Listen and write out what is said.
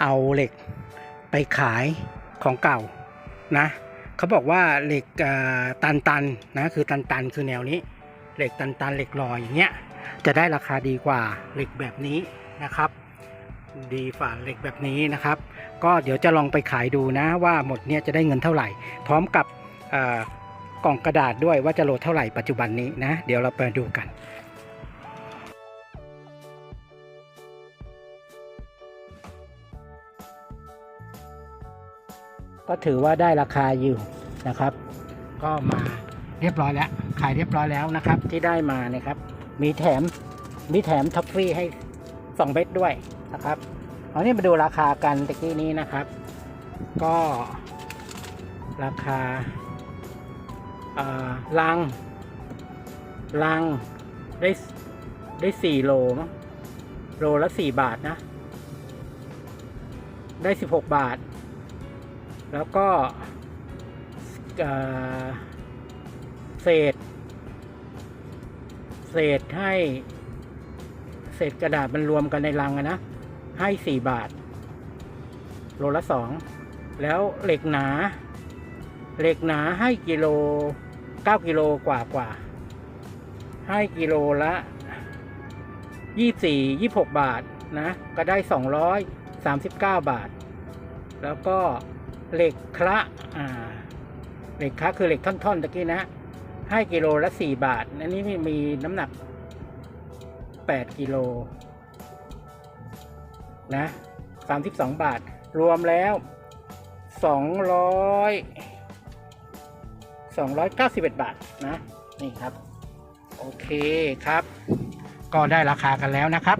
เอาเหล็กไปขายของเก่านะเขาบอกว่าเหล็กตันตันนะคือตันตันคือแนวนี้ เหล็กตันตันเหล็กลอยอย่างเงี้ยจะได้ราคาดีกว่าเหล็กแบบนี้นะครับ ดีฝ่าเหล็กแบบนี้นะครับ ก็เดี๋ยวจะลองไปขายดูนะว่าหมดเนี่ยจะได้เงินเท่าไหร่ พร้อมกับกล่องกระดาษด้วยว่าจะโหลดเท่าไหร่ปัจจุบันนี้นะ เดี๋ยวเราไปดูกัน ก็ถือว่าได้ราคาอยู่นะครับ ก็มาเรียบร้อยแล้ว ขายเรียบร้อยแล้วนะครับ ที่ได้มานะครับ มีแถมมีแถมท็อฟฟี่ให้สองเม็ดด้วยนะครับเอานี่มาดูราคากันตะกี้นี้นะครับ ก็ราคาลังลังได้ได้สี่โลมั้งโลละสี่บาทนะ ได้สิบหกบาท แล้วก็เศษ เศษให้เศษกระดาษมันรวมกันในลังนะ ให้สี่บาท โลละสอง แล้วเหล็กหนา เหล็กหนาให้กิโลเก้ากิโลกว่ากว่า ให้กิโลละยี่สี่ยี่หกบาทนะ ก็ได้สองร้อยสามสิบเก้าบาท แล้วก็ เหล็กคละอ่าเหล็กคละคือเหล็กท่อนๆตะกี้นะให้กิโลละสี่บาท อันนี้มีน้ำหนักแปดกิโลนะสามสิบสองบาท รวมแล้วสองร้อยสองร้อยเก้าสิบเอ็ดบาทนะ นี่ครับ โอเคครับ ก็ได้ราคากันแล้วนะครับ